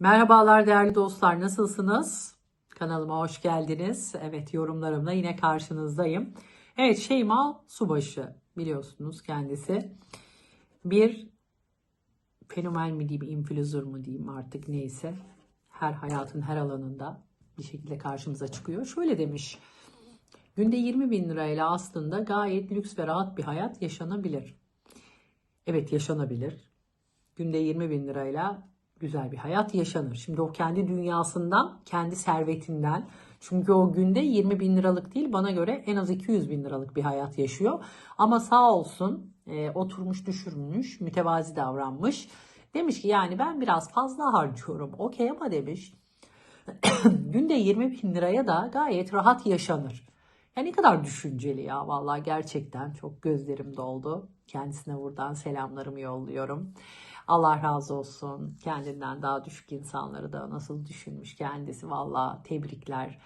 Merhabalar değerli dostlar nasılsınız? Kanalıma hoş geldiniz. Evet yorumlarımla yine karşınızdayım. Evet Şeyma Subaşı biliyorsunuz kendisi. Bir fenomen mi diyeyim, influencer mu diyeyim artık neyse. Her hayatın her alanında bir şekilde karşımıza çıkıyor. Şöyle demiş. Günde 20 bin lirayla aslında gayet lüks ve rahat bir hayat yaşanabilir. Evet yaşanabilir. Günde 20 bin lirayla güzel bir hayat yaşanır. Şimdi o kendi dünyasından, kendi servetinden. Çünkü o günde 20 bin liralık değil bana göre en az 200 bin liralık bir hayat yaşıyor. Ama sağ olsun e, oturmuş düşürmüş, mütevazi davranmış. Demiş ki yani ben biraz fazla harcıyorum. Okey ama demiş günde 20 bin liraya da gayet rahat yaşanır. Ya ne kadar düşünceli ya vallahi gerçekten çok gözlerim doldu. Kendisine buradan selamlarımı yolluyorum. Allah razı olsun. Kendinden daha düşük insanları da nasıl düşünmüş kendisi vallahi tebrikler.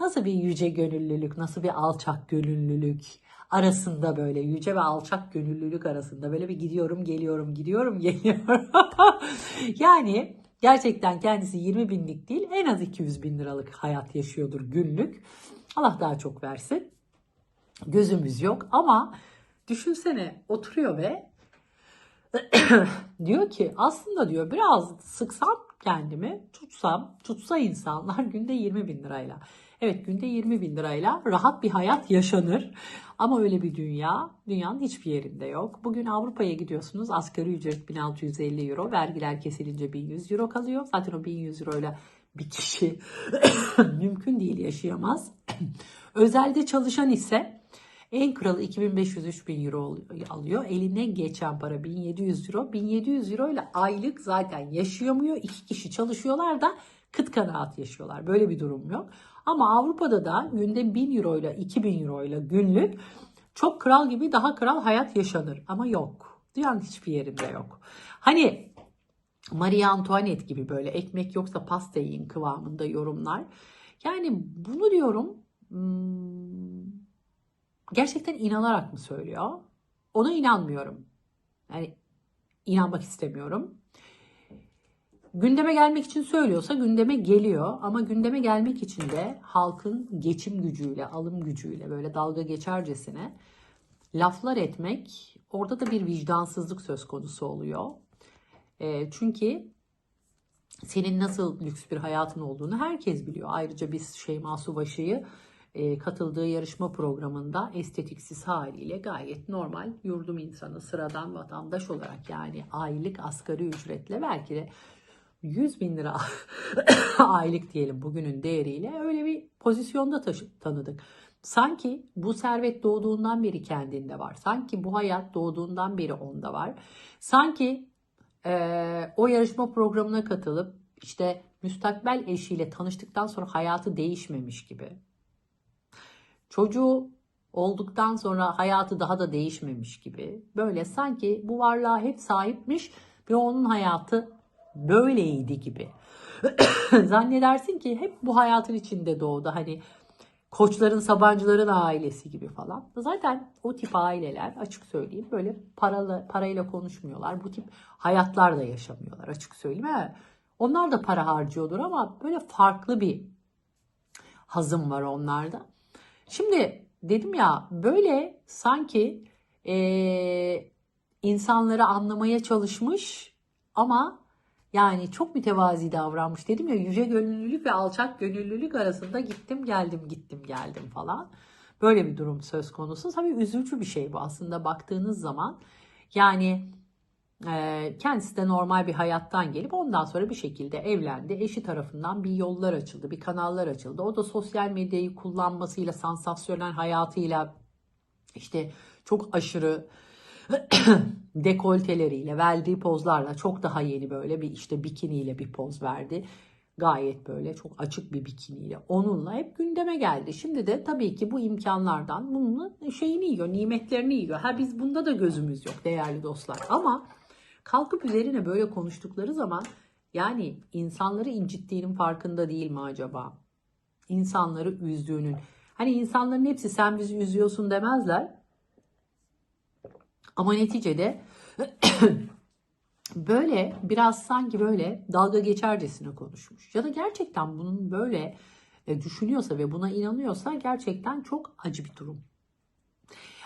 Nasıl bir yüce gönüllülük, nasıl bir alçak gönüllülük arasında böyle yüce ve alçak gönüllülük arasında böyle bir gidiyorum geliyorum gidiyorum geliyorum. yani gerçekten kendisi 20 binlik değil en az 200 bin liralık hayat yaşıyordur günlük. Allah daha çok versin. Gözümüz yok ama düşünsene oturuyor ve diyor ki aslında diyor biraz sıksam kendimi tutsam tutsa insanlar günde 20 bin lirayla. Evet günde 20 bin lirayla rahat bir hayat yaşanır. Ama öyle bir dünya dünyanın hiçbir yerinde yok. Bugün Avrupa'ya gidiyorsunuz asgari ücret 1650 euro vergiler kesilince 1100 euro kalıyor. Zaten o 1100 euro ile bir kişi mümkün değil yaşayamaz. Özelde çalışan ise en kralı 2500-3000 euro alıyor. Eline geçen para 1700 euro. 1700 euro ile aylık zaten yaşayamıyor. İki kişi çalışıyorlar da kıt kanaat yaşıyorlar. Böyle bir durum yok. Ama Avrupa'da da günde 1000 euro ile 2000 euro ile günlük çok kral gibi daha kral hayat yaşanır. Ama yok. Dünyanın hiçbir yerinde yok. Hani Marie Antoinette gibi böyle ekmek yoksa pasta yiyin kıvamında yorumlar. Yani bunu diyorum hmm, gerçekten inanarak mı söylüyor? Ona inanmıyorum. Yani inanmak istemiyorum. Gündeme gelmek için söylüyorsa gündeme geliyor ama gündeme gelmek için de halkın geçim gücüyle, alım gücüyle böyle dalga geçercesine laflar etmek orada da bir vicdansızlık söz konusu oluyor. E, çünkü senin nasıl lüks bir hayatın olduğunu herkes biliyor. Ayrıca biz Şeyma Subaşı'yı e, katıldığı yarışma programında estetiksiz haliyle gayet normal yurdum insanı, sıradan vatandaş olarak yani aylık asgari ücretle belki de 100 bin lira aylık diyelim bugünün değeriyle öyle bir pozisyonda taşı, tanıdık. Sanki bu servet doğduğundan beri kendinde var. Sanki bu hayat doğduğundan beri onda var. Sanki e, o yarışma programına katılıp işte müstakbel eşiyle tanıştıktan sonra hayatı değişmemiş gibi. Çocuğu olduktan sonra hayatı daha da değişmemiş gibi. Böyle sanki bu varlığa hep sahipmiş ve onun hayatı böyleydi gibi. Zannedersin ki hep bu hayatın içinde doğdu. Hani koçların, sabancıların ailesi gibi falan. Zaten o tip aileler açık söyleyeyim böyle paralı parayla konuşmuyorlar. Bu tip hayatlar da yaşamıyorlar açık söyleyeyim. Evet. Onlar da para harcıyordur ama böyle farklı bir hazım var onlarda. Şimdi dedim ya böyle sanki ee, insanları anlamaya çalışmış ama yani çok mütevazi davranmış dedim ya yüce gönüllülük ve alçak gönüllülük arasında gittim geldim gittim geldim falan. Böyle bir durum söz konusu. Tabii üzücü bir şey bu aslında baktığınız zaman. Yani e, kendisi de normal bir hayattan gelip ondan sonra bir şekilde evlendi. Eşi tarafından bir yollar açıldı, bir kanallar açıldı. O da sosyal medyayı kullanmasıyla, sansasyonel hayatıyla işte çok aşırı dekolteleriyle, verdiği pozlarla çok daha yeni böyle bir işte bikiniyle bir poz verdi. Gayet böyle çok açık bir bikiniyle onunla hep gündeme geldi. Şimdi de tabii ki bu imkanlardan bunun şeyini yiyor, nimetlerini yiyor. Ha biz bunda da gözümüz yok değerli dostlar. Ama kalkıp üzerine böyle konuştukları zaman yani insanları incittiğinin farkında değil mi acaba? İnsanları üzdüğünün. Hani insanların hepsi sen bizi üzüyorsun demezler. Ama neticede böyle biraz sanki böyle dalga geçercesine konuşmuş. Ya da gerçekten bunun böyle e, düşünüyorsa ve buna inanıyorsa gerçekten çok acı bir durum.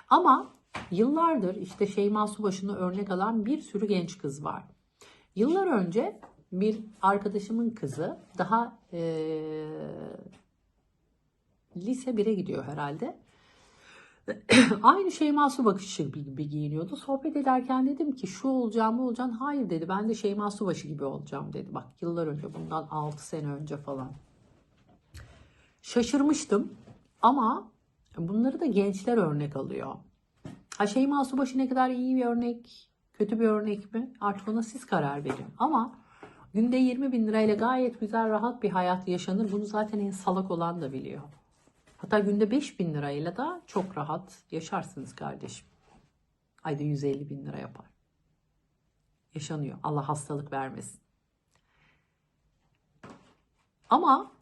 Ama yıllardır işte Şeyma Subaşı'nı örnek alan bir sürü genç kız var. Yıllar önce bir arkadaşımın kızı daha e, lise 1'e gidiyor herhalde. Aynı Şeyma Subaşı gibi giyiniyordu. Sohbet ederken dedim ki şu olacağım mı olacaksın? Hayır dedi ben de Şeyma Subaşı gibi olacağım dedi. Bak yıllar önce bundan 6 sene önce falan. Şaşırmıştım ama bunları da gençler örnek alıyor. Ha Şeyma Subaşı ne kadar iyi bir örnek, kötü bir örnek mi? Artık ona siz karar verin. Ama günde 20 bin lirayla gayet güzel rahat bir hayat yaşanır. Bunu zaten en salak olan da biliyor. Hatta günde 5 bin lirayla da çok rahat yaşarsınız kardeşim. Ayda 150 bin lira yapar. Yaşanıyor. Allah hastalık vermesin. Ama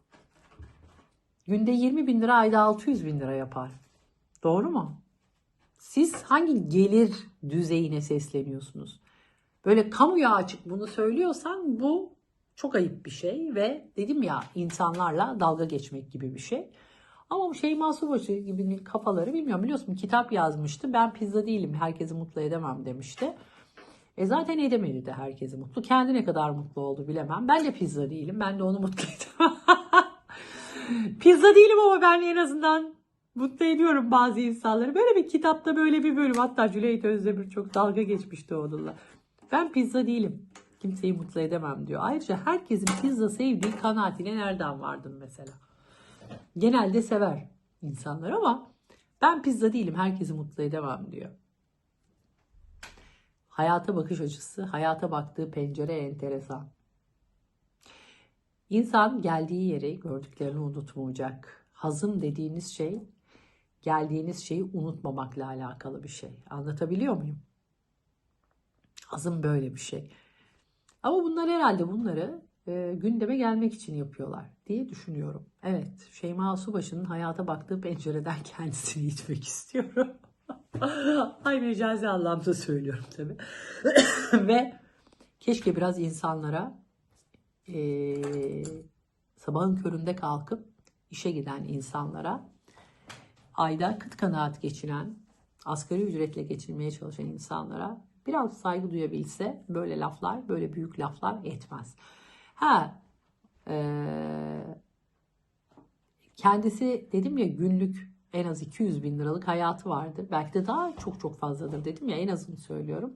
günde 20 bin lira ayda 600 bin lira yapar. Doğru mu? Siz hangi gelir düzeyine sesleniyorsunuz? Böyle kamuya açık bunu söylüyorsan bu çok ayıp bir şey ve dedim ya insanlarla dalga geçmek gibi bir şey. Ama bu Şeyma Subaşı gibi kafaları bilmiyorum biliyorsun kitap yazmıştı. Ben pizza değilim herkesi mutlu edemem demişti. E zaten edemedi de herkesi mutlu. Kendi ne kadar mutlu oldu bilemem. Ben de pizza değilim. Ben de onu mutlu edemem. pizza değilim ama ben en azından mutlu ediyorum bazı insanları. Böyle bir kitapta böyle bir bölüm. Hatta Cüneyt Özdemir çok dalga geçmişti onunla. Ben pizza değilim. Kimseyi mutlu edemem diyor. Ayrıca herkesin pizza sevdiği kanaatine nereden vardım mesela? Genelde sever insanlar ama ben pizza değilim. Herkesi mutlu edemem diyor. Hayata bakış açısı, hayata baktığı pencere enteresan. İnsan geldiği yeri gördüklerini unutmayacak. Hazım dediğiniz şey geldiğiniz şeyi unutmamakla alakalı bir şey. Anlatabiliyor muyum? Hazım böyle bir şey. Ama bunlar herhalde bunları e, gündeme gelmek için yapıyorlar diye düşünüyorum. Evet, Şeyma Subaşı'nın hayata baktığı pencereden kendisini itmek istiyorum. Ay mecazi anlamda söylüyorum tabii. Ve keşke biraz insanlara e, sabahın köründe kalkıp işe giden insanlara ayda kıt kanaat geçiren, asgari ücretle geçinmeye çalışan insanlara biraz saygı duyabilse böyle laflar, böyle büyük laflar etmez. Ha, e, kendisi dedim ya günlük en az 200 bin liralık hayatı vardır. Belki de daha çok çok fazladır dedim ya en azını söylüyorum.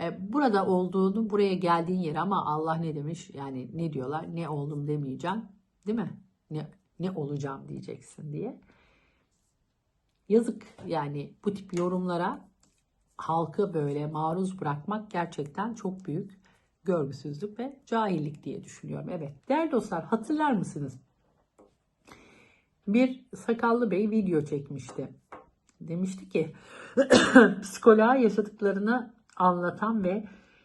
E, burada olduğunu, buraya geldiğin yer ama Allah ne demiş? Yani ne diyorlar? Ne oldum demeyeceğim. Değil mi? Ne, ne olacağım diyeceksin diye. Yazık yani bu tip yorumlara halkı böyle maruz bırakmak gerçekten çok büyük görgüsüzlük ve cahillik diye düşünüyorum. Evet değerli dostlar hatırlar mısınız? Bir sakallı bey video çekmişti. Demişti ki psikoloğa yaşadıklarını anlatan ve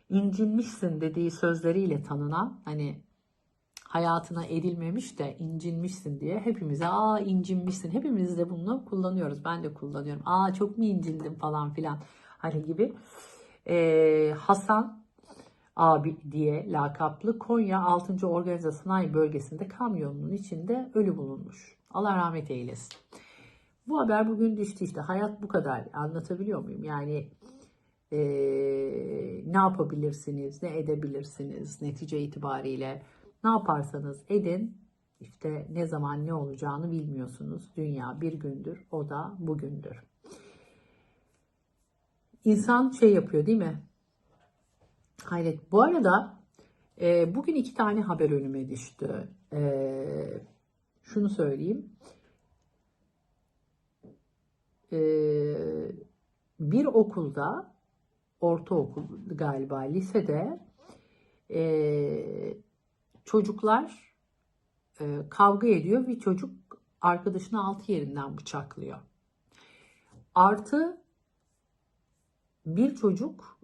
incinmişsin dediği sözleriyle tanınan hani hayatına edilmemiş de incinmişsin diye hepimize aa incinmişsin. Hepimiz de bunu kullanıyoruz. Ben de kullanıyorum. Aa çok mu incindim falan filan hani gibi. Ee, Hasan abi diye lakaplı Konya 6. Organize Sanayi Bölgesi'nde kamyonun içinde ölü bulunmuş. Allah rahmet eylesin. Bu haber bugün düştü işte. Hayat bu kadar. Anlatabiliyor muyum? Yani ee, ne yapabilirsiniz, ne edebilirsiniz netice itibariyle. Ne yaparsanız edin işte ne zaman ne olacağını bilmiyorsunuz. Dünya bir gündür, o da bugündür. İnsan şey yapıyor değil mi? Hayret. Bu arada e, bugün iki tane haber önüme düştü. E, şunu söyleyeyim. E, bir okulda, ortaokul galiba lisede e, çocuklar e, kavga ediyor. Bir çocuk arkadaşını altı yerinden bıçaklıyor. Artı bir çocuk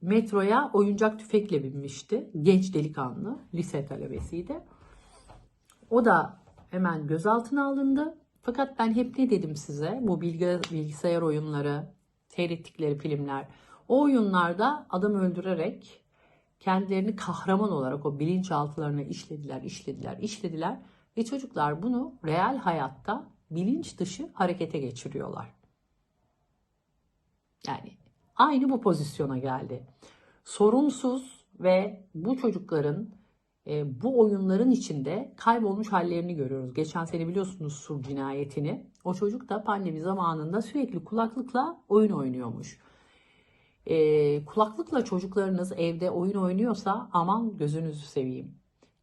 metroya oyuncak tüfekle binmişti. Genç delikanlı, lise talebesiydi. O da hemen gözaltına alındı. Fakat ben hep ne dedim size? Bu bilgisayar oyunları, seyrettikleri filmler, O oyunlarda adam öldürerek kendilerini kahraman olarak o bilinçaltılarına işlediler, işlediler, işlediler ve çocuklar bunu real hayatta bilinç dışı harekete geçiriyorlar. Yani aynı bu pozisyona geldi. Sorunsuz ve bu çocukların e, bu oyunların içinde kaybolmuş hallerini görüyoruz. Geçen sene biliyorsunuz Sur cinayetini. O çocuk da pandemi zamanında sürekli kulaklıkla oyun oynuyormuş. E, kulaklıkla çocuklarınız evde oyun oynuyorsa aman gözünüzü seveyim.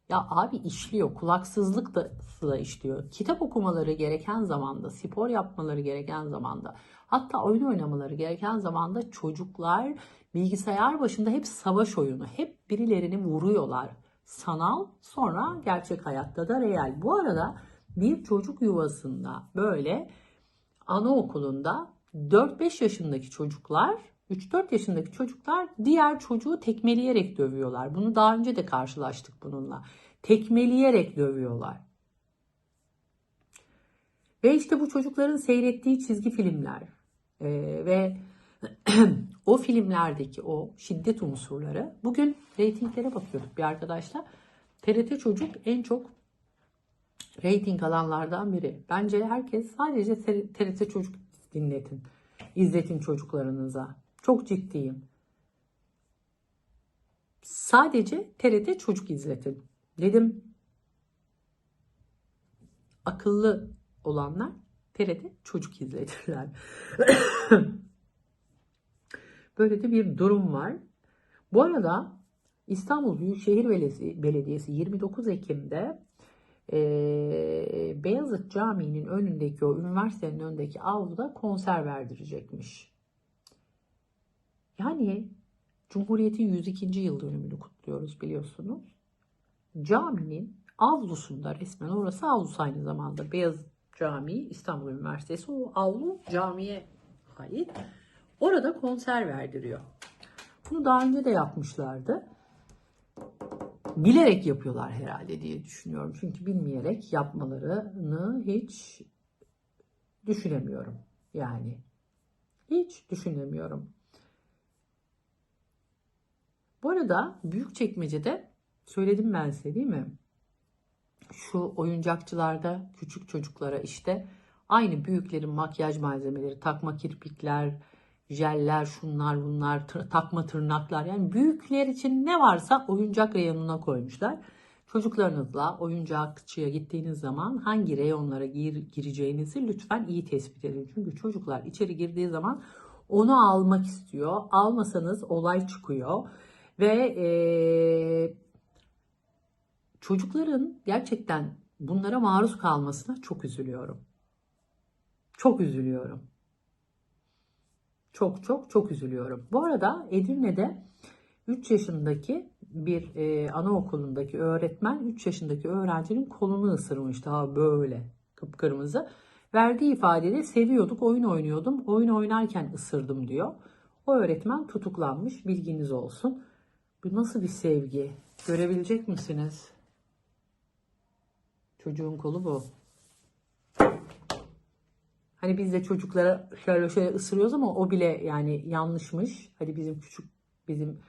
Ya abi işliyor. Kulaksızlık da, da işliyor. Kitap okumaları gereken zamanda, spor yapmaları gereken zamanda, hatta oyun oynamaları gereken zamanda çocuklar bilgisayar başında hep savaş oyunu, hep birilerini vuruyorlar. Sanal, sonra gerçek hayatta da real. Bu arada bir çocuk yuvasında böyle anaokulunda 4-5 yaşındaki çocuklar 3-4 yaşındaki çocuklar diğer çocuğu tekmeleyerek dövüyorlar. Bunu daha önce de karşılaştık bununla. Tekmeleyerek dövüyorlar. Ve işte bu çocukların seyrettiği çizgi filmler e, ve o filmlerdeki o şiddet unsurları bugün reytinglere bakıyorduk bir arkadaşla. TRT Çocuk en çok reyting alanlardan biri. Bence herkes sadece TRT Çocuk dinletin, izletin çocuklarınıza. Çok ciddiyim. Sadece TRT çocuk izletin. Dedim akıllı olanlar TRT çocuk izletirler. Böyle de bir durum var. Bu arada İstanbul Büyükşehir Belediyesi 29 Ekim'de e, Beyazıt Camii'nin önündeki o üniversitenin önündeki avluda konser verdirecekmiş. Yani Cumhuriyet'in 102. yıl dönümünü kutluyoruz biliyorsunuz. Caminin avlusunda resmen orası avlusu aynı zamanda. Beyaz Camii İstanbul Üniversitesi o avlu camiye ait. Orada konser verdiriyor. Bunu daha önce de yapmışlardı. Bilerek yapıyorlar herhalde diye düşünüyorum. Çünkü bilmeyerek yapmalarını hiç düşünemiyorum. Yani hiç düşünemiyorum. Bu arada büyük çekmecede söyledim ben size değil mi? Şu oyuncakçılarda küçük çocuklara işte aynı büyüklerin makyaj malzemeleri, takma kirpikler, jeller, şunlar bunlar, tır, takma tırnaklar. Yani büyükler için ne varsa oyuncak reyonuna koymuşlar. Çocuklarınızla oyuncakçıya gittiğiniz zaman hangi reyonlara gir, gireceğinizi lütfen iyi tespit edin. Çünkü çocuklar içeri girdiği zaman onu almak istiyor. Almasanız olay çıkıyor. Ve e, çocukların gerçekten bunlara maruz kalmasına çok üzülüyorum. Çok üzülüyorum. Çok çok çok üzülüyorum. Bu arada Edirne'de 3 yaşındaki bir e, anaokulundaki öğretmen 3 yaşındaki öğrencinin kolunu ısırmış daha böyle kıpkırmızı. Verdiği ifadede seviyorduk, oyun oynuyordum, oyun oynarken ısırdım diyor. O öğretmen tutuklanmış, bilginiz olsun. Bu nasıl bir sevgi? Görebilecek misiniz? Çocuğun kolu bu. Hani biz de çocuklara şöyle şöyle ısırıyoruz ama o bile yani yanlışmış. Hadi bizim küçük bizim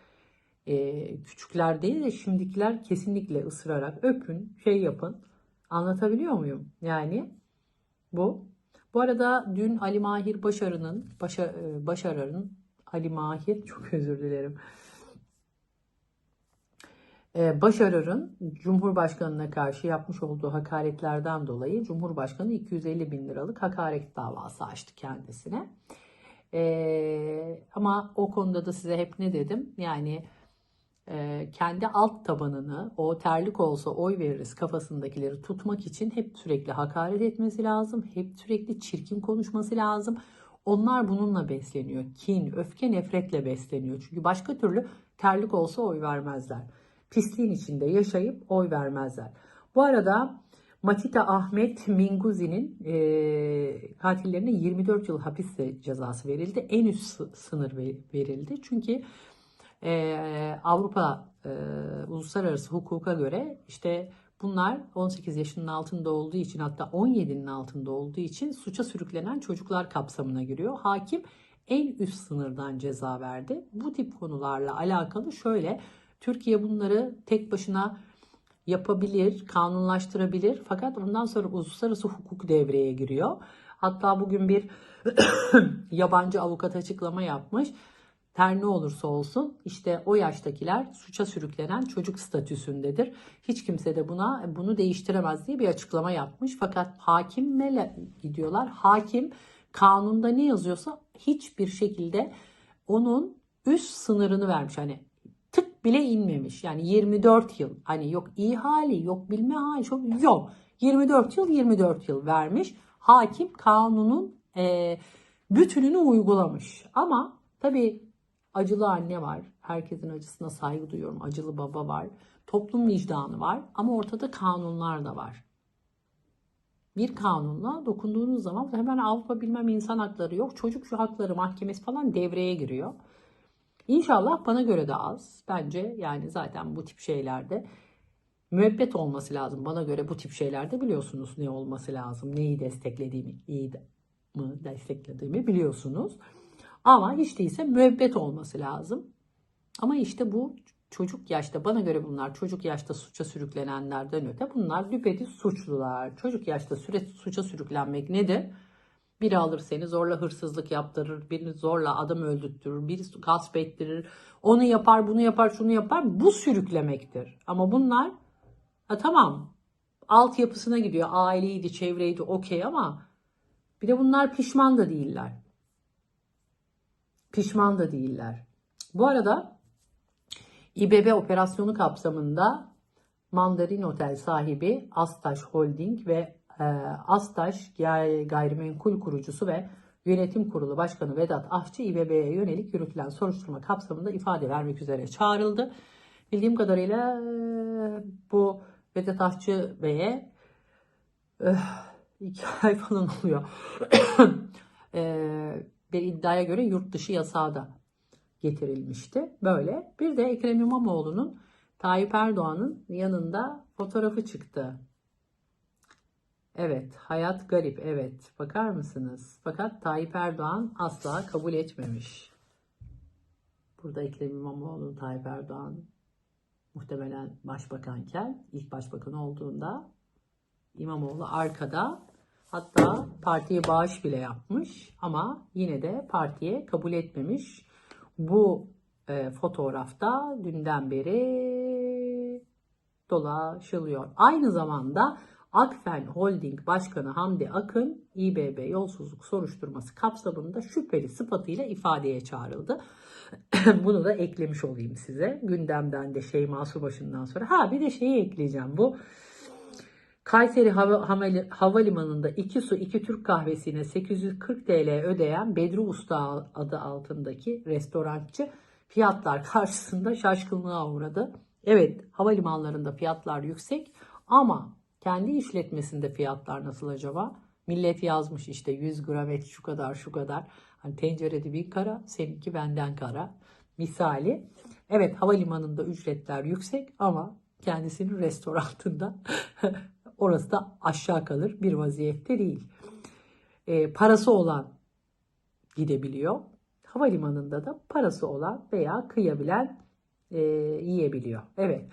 e, küçükler değil de şimdikiler kesinlikle ısırarak öpün, şey yapın. Anlatabiliyor muyum? Yani bu. Bu arada dün Ali Mahir Başarı'nın Başa, Başarar'ın Ali Mahir çok özür dilerim. Ee, Başarar'ın Cumhurbaşkanı'na karşı yapmış olduğu hakaretlerden dolayı Cumhurbaşkanı 250 bin liralık hakaret davası açtı kendisine. Ee, ama o konuda da size hep ne dedim? Yani e, kendi alt tabanını o terlik olsa oy veririz kafasındakileri tutmak için hep sürekli hakaret etmesi lazım. Hep sürekli çirkin konuşması lazım. Onlar bununla besleniyor. Kin, öfke, nefretle besleniyor. Çünkü başka türlü terlik olsa oy vermezler pisliğin içinde yaşayıp oy vermezler. Bu arada Matita Ahmet Minguzi'nin e, katillerine 24 yıl hapis cezası verildi. En üst sınır verildi. Çünkü e, Avrupa e, uluslararası hukuka göre işte bunlar 18 yaşının altında olduğu için hatta 17'nin altında olduğu için suça sürüklenen çocuklar kapsamına giriyor. Hakim en üst sınırdan ceza verdi. Bu tip konularla alakalı şöyle Türkiye bunları tek başına yapabilir, kanunlaştırabilir fakat ondan sonra uluslararası hukuk devreye giriyor. Hatta bugün bir yabancı avukat açıklama yapmış. Her ne olursa olsun işte o yaştakiler suça sürüklenen çocuk statüsündedir. Hiç kimse de buna bunu değiştiremez diye bir açıklama yapmış. Fakat hakimle gidiyorlar. Hakim kanunda ne yazıyorsa hiçbir şekilde onun üst sınırını vermiş. Hani bile inmemiş. Yani 24 yıl. Hani yok ihali, yok bilme hali, çok yok. 24 yıl 24 yıl vermiş. Hakim kanunun e, bütününü uygulamış. Ama tabii acılı anne var. Herkesin acısına saygı duyuyorum. Acılı baba var. Toplum vicdanı var. Ama ortada kanunlar da var. Bir kanunla dokunduğunuz zaman hemen Avrupa bilmem insan hakları yok. Çocuk hakları mahkemesi falan devreye giriyor. İnşallah bana göre de az. Bence yani zaten bu tip şeylerde müebbet olması lazım. Bana göre bu tip şeylerde biliyorsunuz ne olması lazım. Neyi desteklediğimi, iyi de- mı desteklediğimi biliyorsunuz. Ama hiç değilse müebbet olması lazım. Ama işte bu çocuk yaşta bana göre bunlar çocuk yaşta suça sürüklenenlerden öte bunlar düpedüz suçlular. Çocuk yaşta süre, suça sürüklenmek nedir? Biri alır seni zorla hırsızlık yaptırır, birini zorla adam öldürtürür, biri gasp ettirir, onu yapar, bunu yapar, şunu yapar. Bu sürüklemektir. Ama bunlar ha tamam altyapısına gidiyor. Aileydi, çevreydi okey ama bir de bunlar pişman da değiller. Pişman da değiller. Bu arada İBB operasyonu kapsamında Mandarin Otel sahibi Astaş Holding ve Astaş Gay- Gayrimenkul kurucusu ve Yönetim Kurulu Başkanı Vedat Ahçı İBB'ye yönelik yürütülen soruşturma kapsamında ifade vermek üzere çağrıldı. Bildiğim kadarıyla e, bu Vedat Ahçı Bey'e eh, iki ay falan oluyor. E, bir iddiaya göre yurt dışı yasağı da getirilmişti. Böyle. Bir de Ekrem İmamoğlu'nun Tayyip Erdoğan'ın yanında fotoğrafı çıktı. Evet, hayat garip. Evet, bakar mısınız? Fakat Tayyip Erdoğan asla kabul etmemiş. Burada Ekrem İmamoğlu, Tayyip Erdoğan muhtemelen başbakanken, ilk başbakan olduğunda İmamoğlu arkada hatta partiye bağış bile yapmış ama yine de partiye kabul etmemiş. Bu e, fotoğrafta dünden beri dolaşılıyor. Aynı zamanda Akfen Holding Başkanı Hamdi Akın İBB yolsuzluk soruşturması kapsamında şüpheli sıfatıyla ifadeye çağrıldı. Bunu da eklemiş olayım size. Gündemden de Şeyma Subaşı'ndan sonra. Ha bir de şeyi ekleyeceğim. Bu Kayseri Havalimanı'nda 2 su 2 Türk kahvesine 840 TL ödeyen Bedri Usta adı altındaki restorançı fiyatlar karşısında şaşkınlığa uğradı. Evet havalimanlarında fiyatlar yüksek ama kendi işletmesinde fiyatlar nasıl acaba? Millet yazmış işte 100 gram et şu kadar şu kadar. Hani tencerede bir kara seninki benden kara misali. Evet havalimanında ücretler yüksek ama kendisinin restoranında orası da aşağı kalır bir vaziyette değil. E, parası olan gidebiliyor. Havalimanında da parası olan veya kıyabilen e, yiyebiliyor. Evet.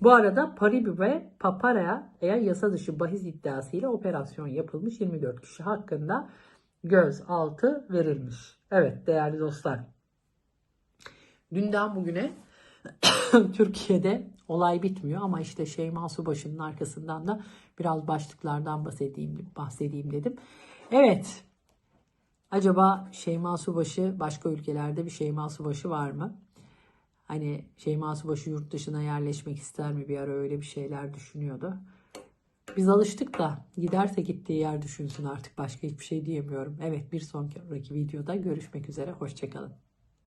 Bu arada Paribu ve Papara'ya yasa dışı bahis iddiasıyla operasyon yapılmış 24 kişi hakkında gözaltı verilmiş. Evet değerli dostlar. Dünden bugüne Türkiye'de olay bitmiyor ama işte Şeyma Subaşı'nın arkasından da biraz başlıklardan bahsedeyim, bahsedeyim dedim. Evet. Acaba Şeyma Subaşı başka ülkelerde bir Şeyma Subaşı var mı? Hani Şeyma Subaşı yurt dışına yerleşmek ister mi? Bir ara öyle bir şeyler düşünüyordu. Biz alıştık da giderse gittiği yer düşünsün artık başka hiçbir şey diyemiyorum. Evet bir sonraki videoda görüşmek üzere. Hoşçakalın.